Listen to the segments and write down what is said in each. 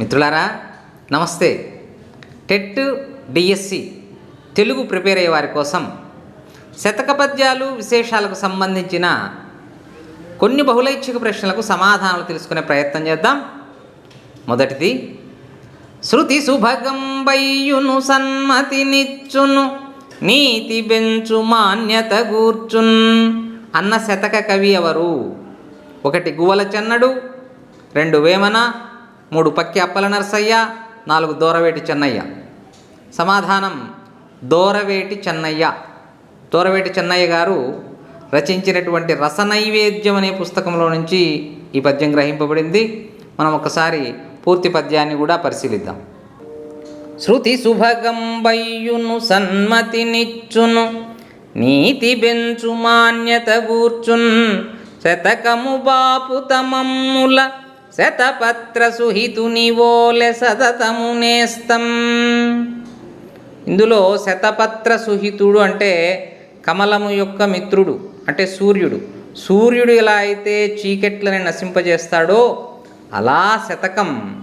మిత్రులారా నమస్తే. TET DSC Telugu prepare అయ్యే వారి కోసం శతక పద్యాలు విశేషాలకు సంబంధించిన కొన్ని బహుళైచ్ఛిక ప్రశ్నలకు సమాధానాలు తెలుసుకునే ప్రయత్నం చేద్దాం. మొదటిది శృతి సుభగం బయ్యును సన్మతినిచ్చును నీతి బెంచు మాన్యత గూర్చున్ అన్న శతక కవి ఎవరు? ఒకటి గువ్వల చెన్నడు రెండు వేమన మూడు పక్కి అప్పల నరసయ్య నాలుగు దూరవేటి చెన్నయ్య. సమాధానం దూరవేటి చెన్నయ్య. దూరవేటి చెన్నయ్య గారు రచించినటువంటి రసనైవేద్యం అనే పుస్తకంలో నుంచి ఈ పద్యం గ్రహింపబడింది. మనం ఒకసారి పూర్తి పద్యాన్ని కూడా పరిశీలిద్దాం. శృతి సుభగం బయ్యును సన్మతినిచ్చును నీతి బెంచు మాన్యత గూర్చున్ శతకము బాపు తమమ్ముల శతపత్ర సుహితుని ఇందులో శతపత్ర సుహితుడు అంటే కమలము యొక్క మిత్రుడు అంటే సూర్యుడు. సూర్యుడు ఎలా అయితే చీకట్లని నశింపజేస్తాడో అలా శతకం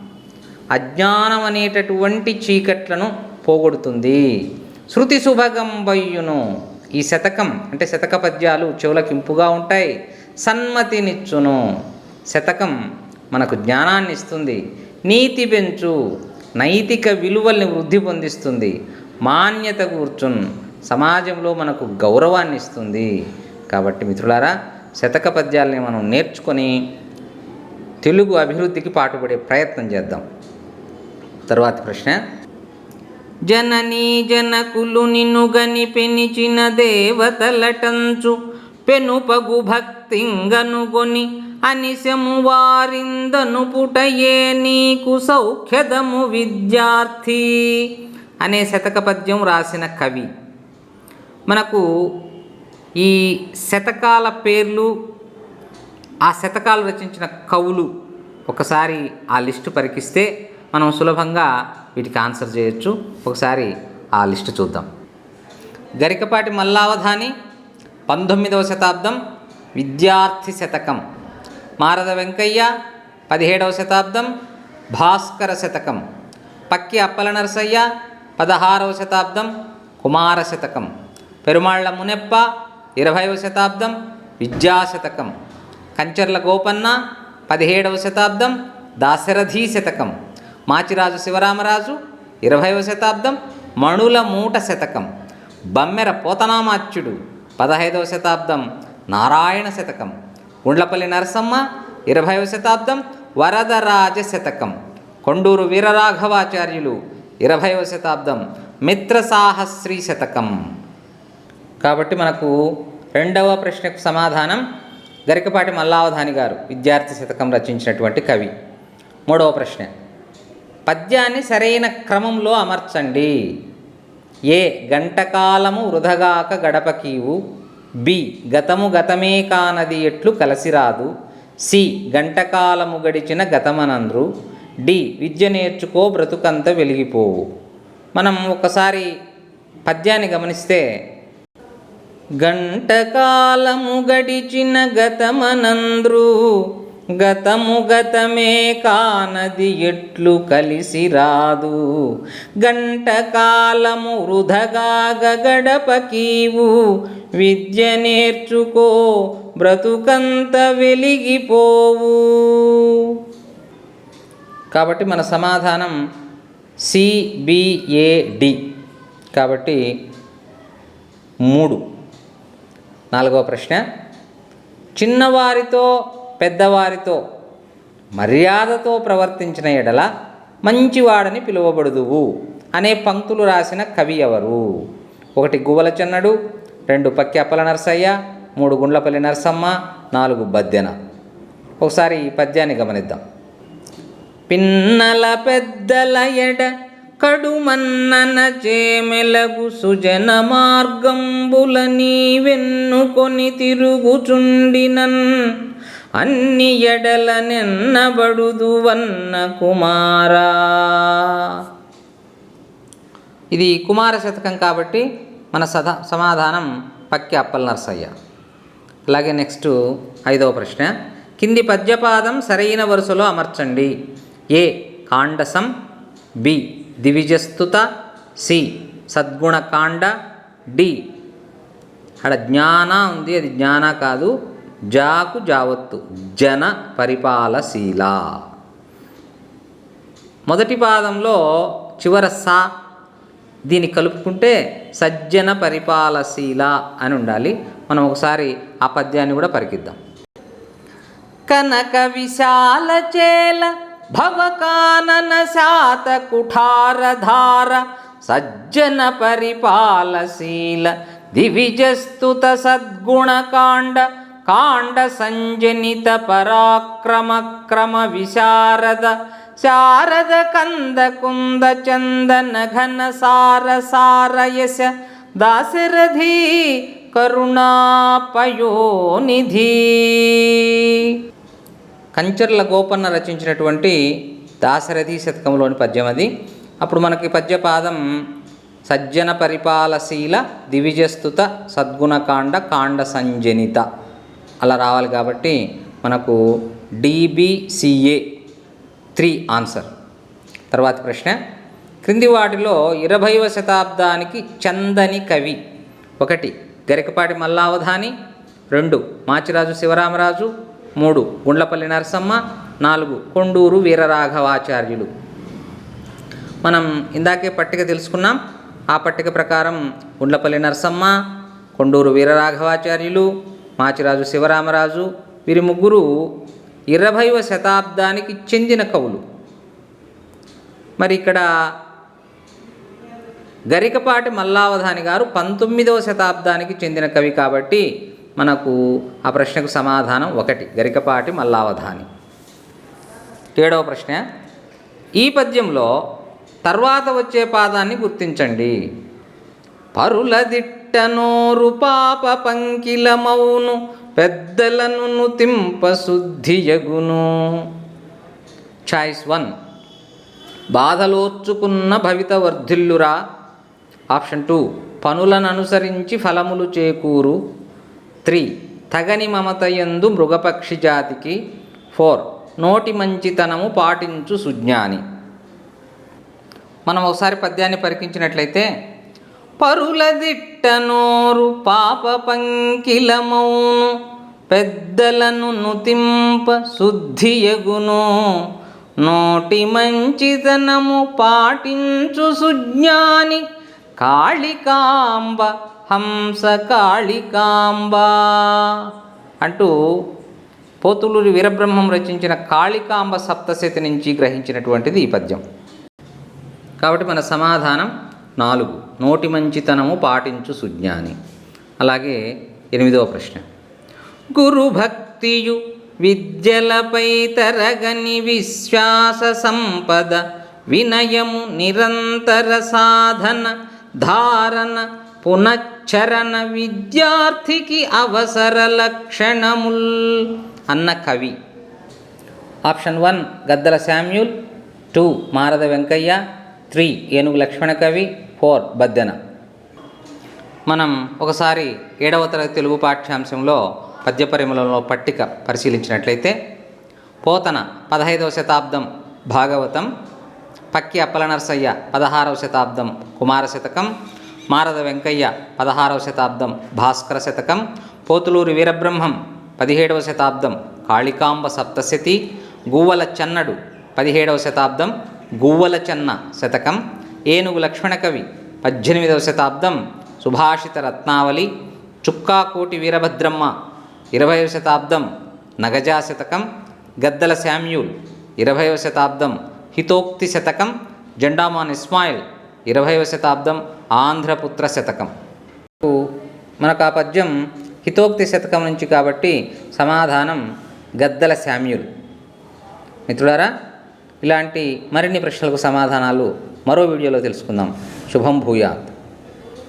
అజ్ఞానం అనేటటువంటి చీకట్లను పోగొడుతుంది. శృతి సుభగం బయ్యును ఈ శతకం అంటే శతక పద్యాలు చెవులకింపుగా ఉంటాయి. సన్మతినిచ్చును. శతకం మనకు జ్ఞానాన్ని ఇస్తుంది. నీతి పెంచు నైతిక విలువల్ని వృద్ధి పొందిస్తుంది. మాన్యత కూర్చున్ సమాజంలో మనకు గౌరవాన్ని ఇస్తుంది. కాబట్టి మిత్రులారా శతక పద్యాలని మనం నేర్చుకొని తెలుగు అభివృద్ధికి పాటుపడే ప్రయత్నం చేద్దాం. తరువాతి ప్రశ్న. జననీ జనకులు నిన్నుగని పెనిచిన దేవతలటంచు పెనుపగు భక్తింగనుగొని అనిశము వారిందను పుటయే నీకు సౌఖ్యదము విద్యార్థి అనే శతక పద్యం రాసిన కవి. మనకు ఈ శతకాల పేర్లు ఆ శతకాలు రచించిన కవులు ఒకసారి ఆ లిస్టు పరికిస్తే మనం సులభంగా వీటికి ఆన్సర్ చేయొచ్చు. ఒకసారి ఆ లిస్టు చూద్దాం. గరికపాటి మల్లావధాని పంతొమ్మిదవ శతాబ్దం విద్యార్థి శతకం. మారద వెంకయ్య పదిహేడవ శతాబ్దం భాస్కర శతకం. పక్కి అప్పల నరసయ్య పదహారవ శతాబ్దం కుమార శతకం. పెరుమాళ్ళ మునెప్ప ఇరవైవ శతాబ్దం విద్యాశతకం కంచర్ల గోపన్న పదిహేడవ శతాబ్దం దాశరథీ శతకం. మాచిరాజు శివరామరాజు ఇరవైవ శతాబ్దం మణుల మూట శతకం. బమ్మెర పోతనామాచ్యుడు పదహైదవ శతాబ్దం నారాయణ శతకం. గుండ్లపల్లి నరసమ్మ ఇరవైవ శతాబ్దం వరదరాజ శతకం. కొండూరు వీరరాఘవాచార్యులు ఇరవైవ శతాబ్దం మిత్రసాహస్రీ శతకం. కాబట్టి మనకు రెండవ ప్రశ్నకు సమాధానం గరికపాటి మల్లావధాని గారు విద్యార్థి శతకం రచించినటువంటి కవి. మూడవ ప్రశ్న. పద్యాన్ని సరైన క్రమంలో అమర్చండి. ఏ గంటకాలము వృధగాక గడపకీవు. బి. గతము గతమే కానది ఎట్లు కలసిరాదు. సి. గంటకాలము గడిచిన గతమనంద్రు డి. విద్య నేర్చుకో బ్రతుకంత వెలిగిపోవు. మనం ఒకసారి పద్యాన్ని గమనిస్తే గంటకాలము గడిచిన గతమనంద్రు గతము గతమే కానది ఎట్లు కలిసి రాదు. గంటకాలము వృధగా గడపకీవు. విద్య నేర్చుకో బ్రతుకంత వెలిగిపోవు. కాబట్టి మన సమాధానం సిబిఏడి. కాబట్టి మూడు. నాలుగవ ప్రశ్న. చిన్నవారితో పెద్దవారితో మర్యాదతో ప్రవర్తించిన ఎడల మంచివాడని పిలువబడుదువు అనే పంక్తులు రాసిన కవి ఎవరు? ఒకటి గువ్వల చెన్నడు రెండు పక్కెప్పల నర్సయ్య నరసయ్య మూడు గుండ్లపల్లి నరసమ్మ నాలుగు బద్దెన. ఒకసారి ఈ పద్యాన్ని గమనిద్దాం. పిన్నల పెద్దల ఎడ కడుమన్నన చేమెలగు సుజన మార్గంబుల నీవెన్నుకొని తిరుగుచుండినన్. అన్ని ఎడల నిన్నబడుదు వన్న కుమారా. ఇది కుమార శతకం కాబట్టి మన సదా సమాధానం పక్కి అప్పల నర్సయ్య. అలాగే నెక్స్ట్ ఐదవ ప్రశ్న. కింది పద్యపాదం సరైన వరుసలో అమర్చండి. ఏ. కాండసం బి. దివిజస్తుత సి. సద్గుణకాండ డి. అక్కడ జ్ఞాన ఉంది అది జ్ఞాన కాదు. జాకు జావత్తు జన పరిపాలశీల. మొదటి పాదంలో చివర సా దీన్ని కలుపుకుంటే సజ్జన పరిపాలశీల అని ఉండాలి. మనం ఒకసారి ఆ పద్యాన్ని కూడా పరికిద్దాం. కనక విశాల చేల భవకానన శాత కుఠారధార సజ్జన పరిపాలశీల దివిజస్తుత సద్గుణకాండ కాండ సంజనిత పరాక్రమ క్రమ విశారద శారద కంద కుంద చందన ఘన సార సారయస దాశరథి కరుణాపయోనిధి. కంచర్ల గోపన్న రచించినటువంటి దాశరథి శతకంలోని పద్యం అది. అప్పుడు మనకి పద్యపాదం సజ్జన పరిపాలశీల దివిజస్తుత సద్గుణకాండ కాండ సంజనిత అలా రావాలి కాబట్టి మనకు డిబిసిఏ త్రీ ఆన్సర్ తర్వాత ప్రశ్న క్రింది వాటిలో ఇరవైవ శతాబ్దానికి చందని కవి ఒకటి గరికపాటి మల్లావధాని రెండు మాచిరాజు శివరామరాజు మూడు గుండ్లపల్లి నరసమ్మ నాలుగు కొండూరు వీరరాఘవాచార్యులు. మనం ఇందాకే పట్టిక తెలుసుకున్నాం ఆ పట్టిక ప్రకారం గుండ్లపల్లి నరసమ్మ కొండూరు వీరరాఘవాచార్యులు మాచిరాజు శివరామరాజు వీరి ముగ్గురు ఇరవైవ శతాబ్దానికి చెందిన కవులు. మరి ఇక్కడ గరికపాటి మల్లావధాని గారు పంతొమ్మిదవ శతాబ్దానికి చెందిన కవి కాబట్టి మనకు ఆ ప్రశ్నకు సమాధానం ఒకటి గరికపాటి మల్లావధాని. ఏడవ ప్రశ్న ఈ పద్యంలో తర్వాత వచ్చే పాదాన్ని గుర్తించండి. పరుల నోరు పాప పంకిలమౌను పెద్దలను నుతింప శుద్ధియగును చాయిస్ వన్ బాధలోచుకున్న భవిత వర్ధిల్లురా ఆప్షన్ టూ పనులను అనుసరించి ఫలములు చేకూరు. త్రీ తగని మమతయందు మృగపక్షి జాతికి. ఫోర్ నోటి మంచితనము పాటించు సుజ్ఞాని. మనం ఒకసారి పద్యాన్ని పరికించినట్లయితే పరులదిట్టనోరు పాప పంకిలమౌను పెద్దలను నుతింప శుద్ధియగును నోటి మంచితనము పాటించు సుజ్ఞాని కాళికాంబ హంస కాళికాంబ. అంటూ పోతులూరి వీరబ్రహ్మం రచించిన కాళికాంబ సప్తశతి నుంచి గ్రహించినటువంటిది ఈ పద్యం. కాబట్టి మన సమాధానం నాలుగు. నోటి మంచితనము పాటించు సుజ్ఞాని. అలాగే ఎనిమిదవ ప్రశ్న. గురు భక్తియు విద్యలపై తరగని విశ్వాస సంపద వినయము నిరంతర సాధన ధారణ పునశ్చరణ విద్యార్థికి అవసర లక్షణముల్ అన్న కవి. Option one Gaddala Samuel. Two Marada Venkayya. Three Enugu Lakshmana కవి. ఫోర్ బద్దెన. మనం ఒకసారి ఏడవ తరగతి తెలుగు పాఠ్యాంశంలో పద్యపరిమళంలో పట్టిక పరిశీలించినట్లయితే పోతన పదహైదవ శతాబ్దం భాగవతం పక్కి అప్పలనర్సయ్య పదహారవ శతాబ్దం కుమార శతకం మారద వెంకయ్య పదహారవ శతాబ్దం భాస్కర శతకం పోతులూరి వీరబ్రహ్మం పదిహేడవ శతాబ్దం కాళికాంబ సప్తశతి గువ్వల చెన్నడు పదిహేడవ శతాబ్దం గువ్వల చెన్న శతకం ఏనుగు లక్ష్మణకవి పద్దెనిమిదవ శతాబ్దం. సుభాషిత రత్నావళి. చుక్కాకోటి వీరభద్రమ్మ. ఇరవైవ శతాబ్దం. నగజా శతకం. గద్దల శామ్యూల్. ఇరవైవ శతాబ్దం. హితోక్తి శతకం. జెండామాన్ ఇస్మాయిల్. ఇరవైవ శతాబ్దం. ఆంధ్రపుత్ర శతకం. మనకు ఆ పద్యం హితోక్తి శతకం నుంచి కాబట్టి సమాధానం గద్దల శామ్యూల్. మిత్రులారా ఇలాంటి మరిన్ని ప్రశ్నలకు సమాధానాలు మరో వీడియోలో తెలుసుకుందాం. శుభం భూయాత్.